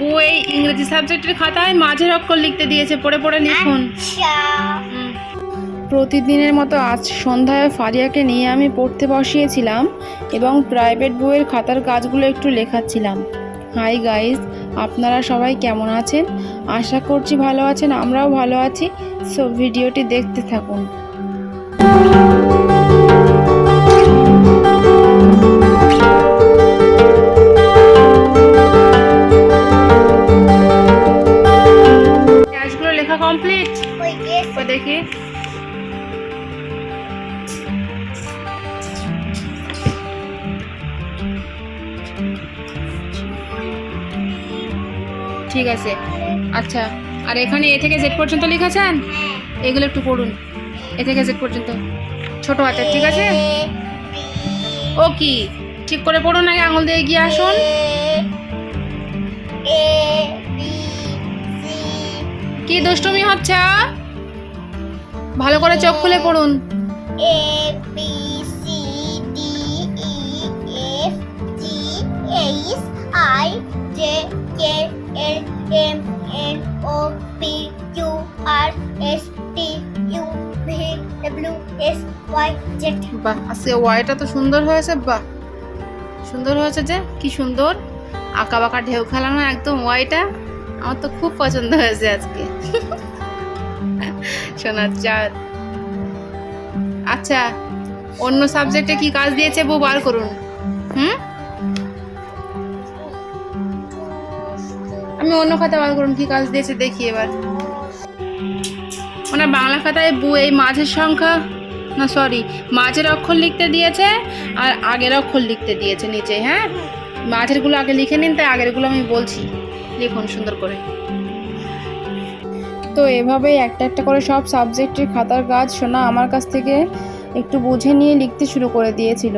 বই ইংরেজি সাবজেক্টের খাতায় মাঝের অক্ষর লিখতে দিয়েছে পড়ে পড়ে লিখুন। আচ্ছা। প্রতিদিনের মতো আজ সন্ধ্যায় ফারিয়াকে নিয়ে আমি পড়তে বসিয়েছিলাম এবং প্রাইভেট বইয়ের খাতার কাজগুলো একটু লেখাচ্ছিলাম। হাই গাইস আপনারা সবাই কেমন আছেন? আশা করছি ভালো আছেন আমরাও ভালো আছি। সো ভিডিওটি দেখতে থাকুন। ঠিক আছে। আচ্ছা আর এখানে এ থেকে জেড পর্যন্ত লিখেছেন? হ্যাঁ। এগুলো একটু পড়ুন। এ থেকে জেড পর্যন্ত। ছোট হাতের ঠিক আছে? ও কি? ঠিক করে পড়ুন আগে আঙুল দিয়ে গিয়ে আসুন। কি দুষ্টুমি হচ্ছে ভালো করে চোখ খুলে পড়ুন। A M N O P Q R S T U V W S Y Z বাহ আজকে ওয়াইটা তো সুন্দর হয়েছে, বাহ। সুন্দর হয়েছে যে, কি সুন্দর। আঁকা বাঁকা ঢেউ খেলানো একদম ওয়াইটা আমার তো খুব পছন্দ হয়েছে আজকে। শোনার চাঁদ। আচ্ছা অন্য সাবজেক্টে কি কাজ দিয়েছে বউ? বার করুন। হুম? আমি অন্য খাতা বার করুন কি কাজ দিয়েছে দেখি এবার। ওনার বাংলা খাতায় বু এই মাঝের সংখ্যা, না সরি মাঝের অক্ষর লিখতে দিয়েছে আর আগের অক্ষর লিখতে দিয়েছে নিচে হ্যাঁ? মাঝেরগুলো আগে লিখে নিন, তাই আগেরগুলো আমি বলছি। লিখুন সুন্দর করে। তো এভাবেই একটা একটা করে সব সাবজেক্টের খাতার কাজ শোনা আমার কাছ থেকে একটু বুঝে নিয়ে লিখতে শুরু করে দিয়েছিল।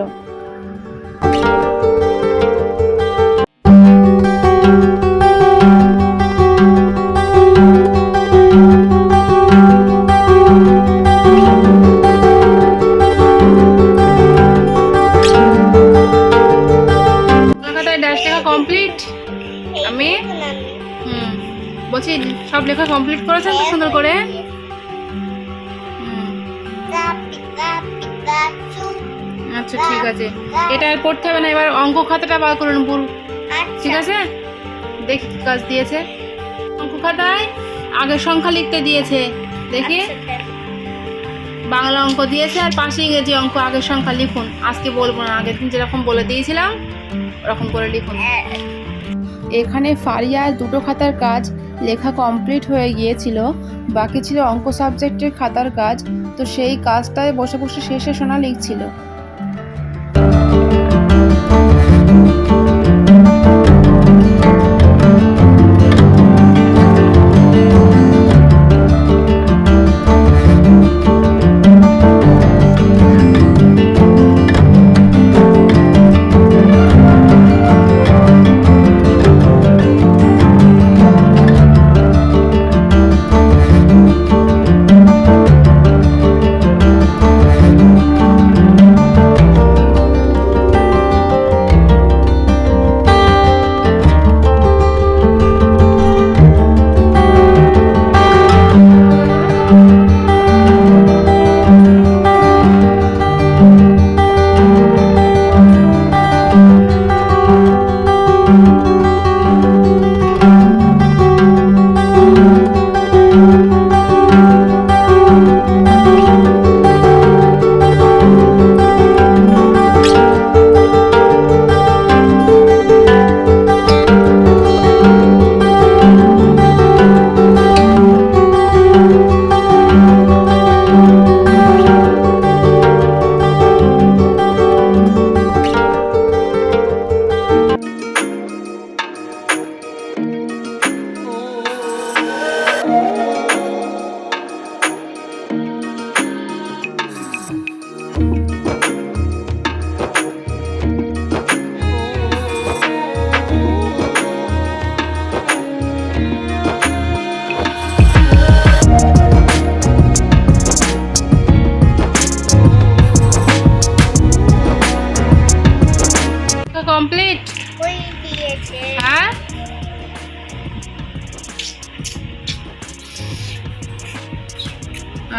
হুম। বলছি সব লেখা কমপ্লিট করেছেন তো সুন্দর করে? আচ্ছা ঠিক আছে। এটা আর পড়তে হবে না এবার অঙ্ক খাতাটা বার করুন পুর। ঠিক আছে? দেখি কাজ দিয়েছে। অঙ্ক খাতায় আগের সংখ্যা লিখতে দিয়েছে। দেখি। বাংলা অঙ্ক দিয়েছে আর পাশে ইংরেজি অঙ্ক আগের সংখ্যা লিখুন। আজকে বলব না আগের দিন যেরকম বলে দিয়েছিলাম ওরকম করে লিখুন। এখানে ফারিয়ার দুটো খাতার কাজ লেখা কমপ্লিট হয়ে গিয়েছিল। বাকি ছিল অঙ্ক সাবজেক্টের খাতার কাজ। তো সেই কাজটায় বসে বসে শেষে সোনা লিখছিল।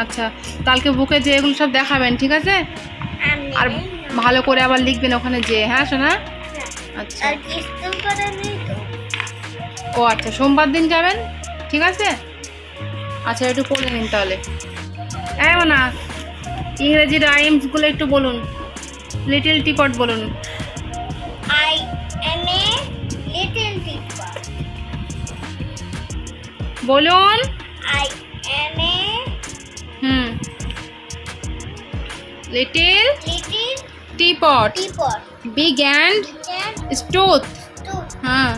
আচ্ছা কালকে বুকে যে এগুলো সব দেখাবেন ঠিক আছে? আর ভালো করে আবার লিখবেন ওখানে যে হ্যাঁ শোনা আচ্ছা। নেই তো? ও আচ্ছা সোমবার দিন যাবেন? ঠিক আছে? আচ্ছা একটু পড়ে নিন তাহলে। হ্যাঁ না ইংরেজি রাইমসগুলো একটু বলুন। লিটল টিপট বলুন। Teacher. বলুন। Little little teapot teapot. Big and Can stout do. হ্যাঁ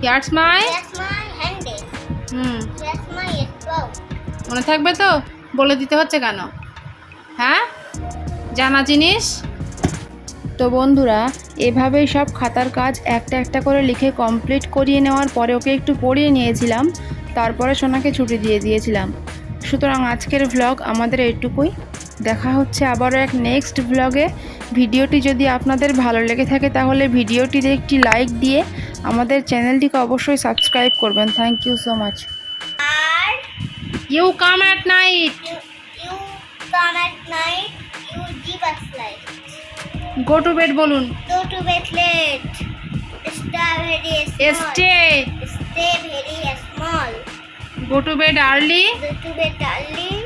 here's my That's my handle. Hmm That's my. মনে থাকবে তো? বলে দিতে হচ্ছে কেন? হ্যাঁ? জানা জিনিস? তো বন্ধুরা এভাবেই সব খাতার কাজ একটা একটা করে লিখে কমপ্লিট করিয়ে নেওয়ার পরে ওকে একটু পড়িয়ে নিয়েছিলাম তারপরে সোনাকে ছুটি দিয়ে দিয়েছিলাম। সুতরাং আজকের ভ্লগ আমাদের এইটুকুই। দেখা হচ্ছে আবারও এক নেক্সট ব্লগে ভিডিওটি যদি আপনাদের ভালো লেগে থাকে তাহলে ভিডিওটিতে একটি লাইক দিয়ে আমাদের চ্যানেলটিকে অবশ্যই সাবস্ক্রাইব করবেন। Thank you so much you come at night go to bed বলুন. Stay Stay very go to bed early Go to bed early.